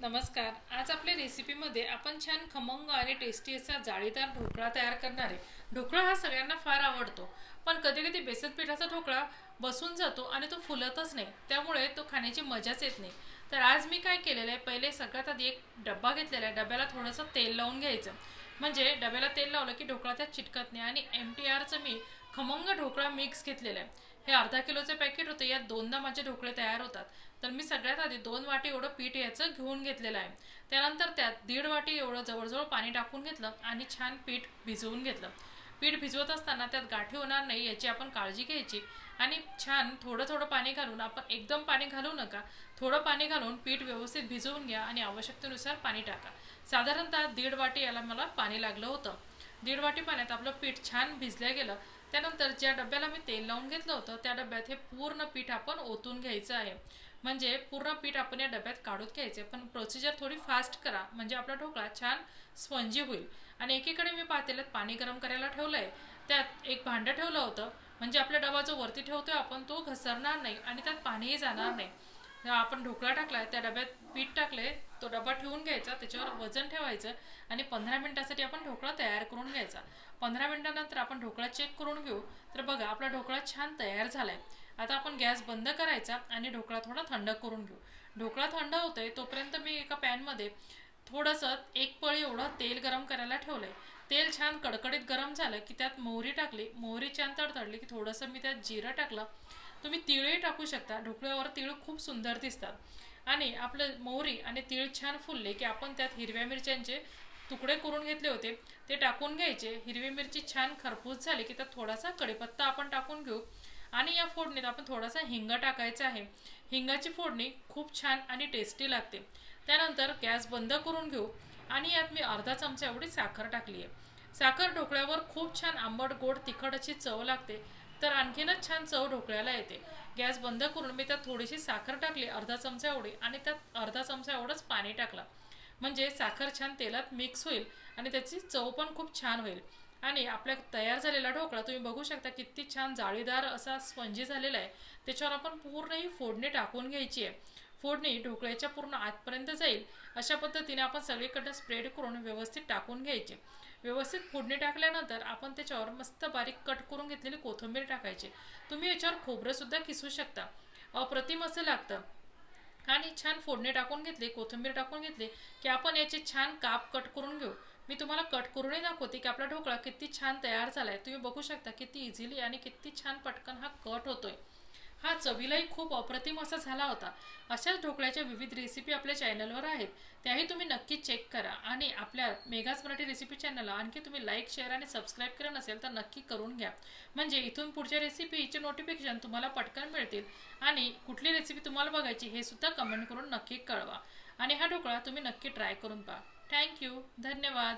नमस्कार. आज आपल्या रेसिपीमध्ये आपण छान खमंग आणि टेस्टी असा जाळीदार ढोकळा तयार करणार आहे. ढोकळा हा सगळ्यांना फार आवडतो. पण कधी कधी बेसन पिठाचा ढोकळा बसून जातो आणि तो फुलतच नाही. त्यामुळे तो खाण्याची मजाच येत नाही. तर आज मी काय केलेलं आहे पहिले सगळ्यात आधी एक डब्बा घेतलेला आहे. डब्याला थोडंसं तेल लावून घ्यायचं. म्हणजे डब्याला तेल लावलं की ढोकळा त्यात चिटकत नाही. आणि एम टी आरचं मी खमंग ढोकळा मिक्स घेतलेला आहे. हे अर्धा किलोचे पॅकेट होते. यात दोनदा माझे ढोकळे तयार होतात. तर मी सगळ्यात आधी दोन वाटी एवढं पीठ याचं घेऊन घेतलेलं आहे. त्यानंतर त्यात दीड वाटी एवढं जवळजवळ पाणी टाकून घेतलं आणि छान पीठ भिजवून घेतलं. पीठ भिजवत असताना त्यात गाठी होणार नाही याची आपण काळजी घ्यायची. आणि छान थोडं थोडं पाणी घालून आपण एकदम पाणी घालू नका. थोडं पाणी घालून पीठ व्यवस्थित भिजवून घ्या आणि आवश्यकतेनुसार पाणी टाका. साधारणतः दीड वाटी याला मला पाणी लागलं होतं. दीड वाटी पाण्यात आपलं पीठ छान भिजलं गेलं. त्यानंतर ज्या डब्याला मी तेल लावून घेतलं होतं. त्या डब्यात हे पूर्ण पीठ आपण ओतून घ्यायचं आहे. म्हणजे पूर्ण पीठ आपण या डब्यात काढून घ्यायचे पण प्रोसिजर थोडी फास्ट करा. म्हणजे आपला ढोकळा छान स्पंजी होईल. आणि एकीकडे मी पातेल्यात पाणी गरम करायला ठेवलं आहे त्यात एक भांडं ठेवलं होतं. म्हणजे आपला डबा जो वरती ठेवतोय आपण तो घसरणार नाही आणि त्यात पाणीही जाणार नाही. आपण ढोकळा टाकलाय त्या डब्यात पीठ टाकले तो डबा ठेवून घ्यायचा त्याच्यावर वजन ठेवायचं आणि पंधरा मिनिटासाठी आपण ढोकळा तयार करून घ्यायचा. पंधरा मिनिटानंतर आपण ढोकळा चेक करून घेऊ. तर बघा आपला ढोकळा छान तयार झालाय. आता आपण गॅस बंद करायचा आणि ढोकळा थोडा थंड करून घेऊ. ढोकळा थंड होतोय तोपर्यंत मी एका पॅनमध्ये थोडंसं एक पळी एवढं तेल गरम करायला ठेवलंय. तेल छान कडकडीत गरम झालं की त्यात मोहरी टाकली. मोहरी छान तडतडली की थोडंसं मी त्यात जिरं टाकलं. तुम्ही तिळही टाकू शकता. ढोकळ्यावर तिळ खूप सुंदर दिसतात. आणि आपलं मोहरी आणि तिळ छान फुलले की आपण त्यात हिरव्या मिरच्यांचे तुकडे करून घेतले होते. ते टाकून घ्यायचे. हिरवी मिरची छान खरपूस झाली की त्यात थोडासा कडीपत्ता आपण टाकून घेऊ. आणि या फोडणीत आपण थोडासा हिंग टाकायचा आहे. हिंगाची फोडणी खूप छान आणि टेस्टी लागते. त्यानंतर गॅस बंद करून घेऊ. आणि यात मी अर्धा चमचा एवढी साखर टाकली आहे साखर ढोकळ्यावर खूप छान आंबट गोड तिखट अशी चव लागते. तर आणखीनच छान चव ढोकळ्याला येते. गॅस बंद करून मी त्यात थोडीशी साखर टाकली अर्धा चमचा एवढी आणि त्यात अर्धा चमचा एवढंच पाणी टाकलं. म्हणजे साखर छान तेलात मिक्स होईल आणि त्याची चव पण खूप छान होईल. आणि आपल्या तयार झालेला ढोकळा तुम्ही बघू शकता किती छान जाळीदार असा स्पंजी झालेला आहे. त्याच्यावर आपण पूर्ण ही फोडणी टाकून घ्यायची आहे. फोडणी ढोकळ्याच्या पूर्ण आतपर्यंत जाईल. अशा पद्धतीने आपण सगळीकडनं स्प्रेड करून व्यवस्थित टाकून घ्यायचे. व्यवस्थित फोडणी टाकल्यानंतर आपण त्याच्यावर मस्त बारीक कट करून घेतलेली कोथिंबीर टाकायची. तुम्ही याच्यावर खोबरंसुद्धा किसू शकता. अप्रतिम असं लागतं. आणि छान फोडणी टाकून घेतली कोथिंबीर टाकून घेतली की आपण याचे छान काप कट करून घेऊ. मी तुम्हाला कट करूनही दाखवते की आपला ढोकळा किती छान तयार झाला आहे तुम्ही बघू शकता किती इझिली आणि किती छान पटकन हा कट होतोय. हा चवीलाही खूप अप्रतिम असा झाला होता. अशाच ढोकळ्याच्या विविध रेसिपी आपल्या चॅनलवर आहेत. त्याही तुम्ही नक्की चेक करा आणि आपल्या मेगाज मराठी रेसिपी चॅनलला आणखी तुम्ही लाईक शेअर आणि सबस्क्राईब केलं नसेल तर नक्की करून घ्या. म्हणजे इथून पुढच्या रेसिपीचे नोटिफिकेशन तुम्हाला पटकन मिळतील. आणि कुठली रेसिपी तुम्हाला बघायची हे सुद्धा कमेंट करून नक्की कळवा. आणि हा ढोकळा तुम्ही नक्की ट्राय करून पहा. थँक्यू धन्यवाद.